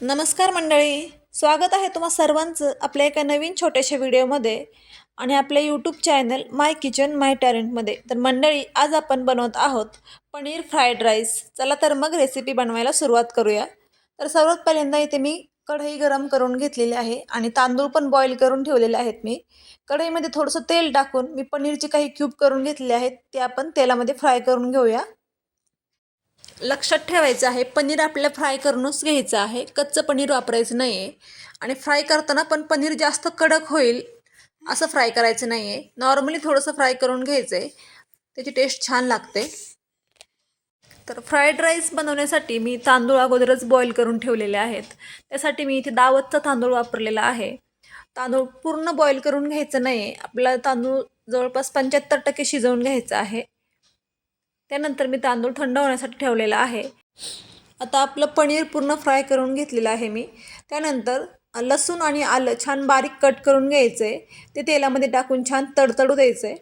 नमस्कार मंडळी. स्वागत आहे तुम्हा सर्वांचं आपल्या एका नवीन छोट्याशा व्हिडिओमध्ये आणि आपल्या YouTube channel my kitchen my टॅलेंटमध्ये तर मंडळी आज आपण बनवत आहोत पनीर फ्राईड राईस. चला तर मग रेसिपी बनवायला सुरुवात करूया. तर सर्वात पहिल्यांदा इथे मी कढई गरम करून घेतलेली आहे आणि तांदूळ पण बॉईल करून ठेवलेले आहेत मी. कढईमध्ये थोडंसं तेल टाकून मी पनीरचे काही क्यूब करून घेतलेले आहेत ते आपण तेलामध्ये फ्राय करून घेऊया. लक्षात ठेवायचं आहे पनीर आपल्याला फ्राय करूनच घ्यायचं आहे. कच्चं पनीर वापरायचं नाही आहे आणि फ्राय करताना पण पनीर जास्त कडक होईल असं फ्राय करायचं नाही आहे नॉर्मली थोडंसं फ्राय करून घ्यायचं आहे त्याची टेस्ट छान लागते. तर फ्राईड राईस बनवण्यासाठी मी तांदूळ अगोदरच बॉईल करून ठेवलेले आहेत. त्यासाठी मी इथे दावतचा तांदूळ वापरलेला आहे. तांदूळ पूर्ण बॉईल करून घ्यायचं नाही आहे आपला तांदूळ जवळपास पंच्याहत्तर टक्के शिजवून घ्यायचं आहे. त्यानंतर मी तांदूळ थंड होण्यासाठी ठेवलेला आहे. आता आपलं पनीर पूर्ण फ्राय करून घेतलेलं आहे मी. त्यानंतर लसूण आणि आलं छान बारीक कट करून घ्यायचं. आहे ते तेलामध्ये टाकून छान तडतडू द्यायचं. आहे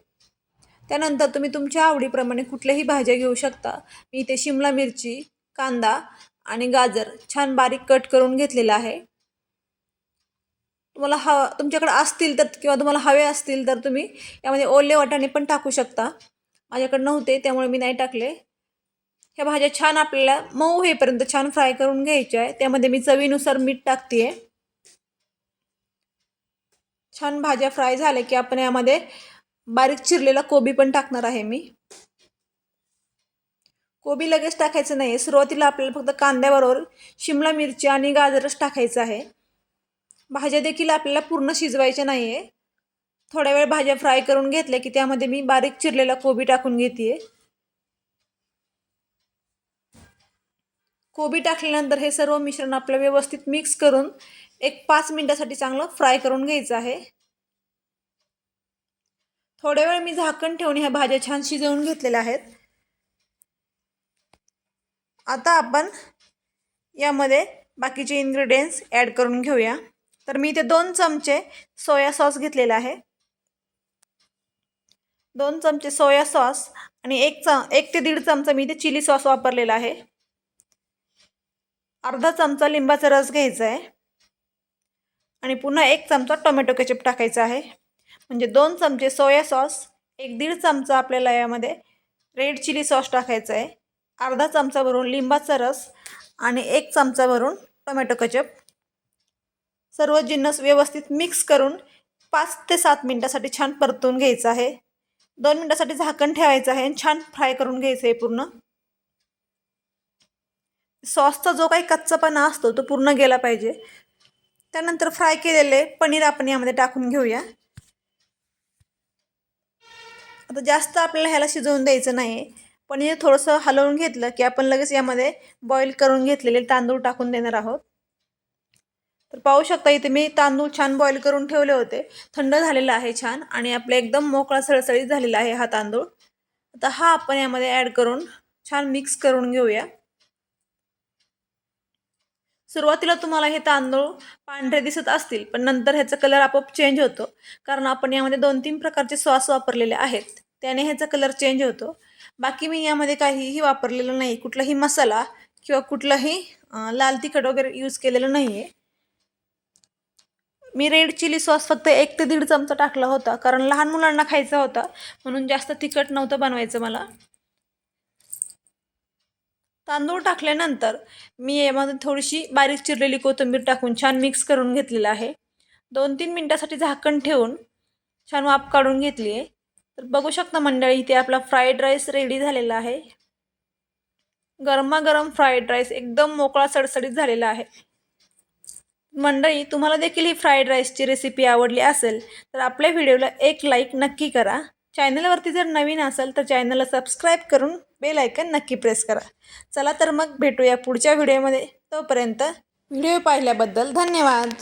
त्यानंतर तुम्ही तुमच्या आवडीप्रमाणे कुठल्याही भाज्या घेऊ शकता. मी इथे शिमला मिरची कांदा आणि गाजर छान बारीक कट करून घेतलेलं आहे. तुम्हाला हवा तुमच्याकडे असतील तर किंवा तुम्हाला हवे असतील तर तुम्ही यामध्ये ओले वाटाणे पण टाकू शकता. माझ्याकडे नव्हते त्यामुळे मी नाही टाकले. ह्या भाज्या छान आपल्याला मऊ होईपर्यंत छान फ्राय करून घ्यायच्या आहे त्यामध्ये मी चवीनुसार मीठ टाकते छान भाज्या फ्राय झाल्या की आपण यामध्ये बारीक चिरलेला कोबी पण टाकणार आहे मी. कोबी लगेच टाकायचं नाही सुरुवातीला आपल्याला फक्त कांद्याबरोबर शिमला मिरची आणि गाजरच टाकायचं आहे. भाज्या देखील आपल्याला पूर्ण शिजवायच्या नाही आहे थोड्या वेळ भाज्या फ्राय करून घेतल्या की त्यामध्ये मी बारीक चिरलेला कोबी टाकून घेते कोबी टाकल्यानंतर हे सर्व मिश्रण आपलं व्यवस्थित मिक्स करून एक पाच मिनटासाठी चांगलं फ्राय करून घ्यायचं आहे. थोड्या वेळ मी झाकण ठेवून ह्या भाज्या छान शिजवून घेतलेल्या आहेत. आता आपण यामध्ये बाकीचे इन्ग्रेडियंट्स ॲड करून घेऊया. तर मी इथे दोन चमचे सोया सॉस घेतलेला आहे. दोन चमचे सोया सॉस आणि एक च एक ते दीड चमचा मी इथे चिली सॉस वापरलेला आहे. अर्धा चमचा लिंबाचा रस घ्यायचा आहे. आणि पुन्हा एक चमचा टोमॅटो केचप टाकायचा आहे. म्हणजे दोन चमचे सोया सॉस एक दीड चमचा आपल्याला यामध्ये रेड चिली सॉस टाकायचा आहे. अर्धा चमचा भरून लिंबाचा रस आणि एक चमचा भरून टोमॅटो केचप. सर्व जिन्नस व्यवस्थित मिक्स करून पाच ते सात मिनटासाठी छान परतून घ्यायचं आहे. दोन मिनटासाठी झाकण ठेवायचं आहे आणि छान फ्राय करून घ्यायचं आहे पूर्ण. सॉसचा जो काही कच्चापणा असतो तो पूर्ण गेला पाहिजे. त्यानंतर फ्राय केलेले पनीर आपण यामध्ये टाकून घेऊया. आता जास्त आपल्याला ह्याला शिजवून द्यायचं नाही पनीर थोडंसं हलवून घेतलं की आपण लगेच यामध्ये बॉईल करून घेतलेले तांदूळ टाकून देणार आहोत. पाहू शकता इथे मी तांदूळ छान बॉईल करून ठेवले होते. थंड झालेला आहे छान आणि आपला एकदम मोकळा सळसळीत झालेला आहे हा तांदूळ. आता हा आपण यामध्ये ॲड करून छान मिक्स करून घेऊया. सुरुवातीला तुम्हाला हे तांदूळ पांढरे दिसत असतील पण नंतर ह्याचा कलर आपोआप चेंज होतो. कारण आपण यामध्ये दोन तीन प्रकारचे सॉस वापरलेले आहेत. त्याने ह्याचा कलर चेंज होतो. बाकी मी यामध्ये काहीही वापरलेलं नाही. कुठलाही मसाला किंवा कुठलाही लाल तिखट वगैरे यूज केलेलं नाही आहे मी रेड चिली सॉस फक्त एक ते दीड चमचा टाकला होता कारण लहान मुलांना खायचा होता. म्हणून जास्त तिखट नव्हतं बनवायचं मला. तांदूळ टाकल्यानंतर मी यामध्ये थोडीशी बारीक चिरलेली कोथिंबीर टाकून छान मिक्स करून घेतलेलं आहे. दोन तीन मिनटासाठी झाकण ठेवून छान वाफ काढून घेतली आहे. तर बघू शकता मंडळी इथे आपला फ्राईड राईस रेडी झालेला आहे. गरमागरम फ्राईड राईस एकदम मोकळा सडसडीत झालेला आहे. मंडळी तुम्हाला देखील ही फ्राईड राईसची रेसिपी आवडली असेल तर आपल्या व्हिडिओला एक लाईक नक्की करा. चॅनलवरती जर नवीन असेल तर चॅनलला सबस्क्राईब करून बेल आयकन नक्की प्रेस करा. चला तर मग भेटूया पुढच्या व्हिडिओमध्ये तोपर्यंत व्हिडिओ पाहिल्याबद्दल धन्यवाद.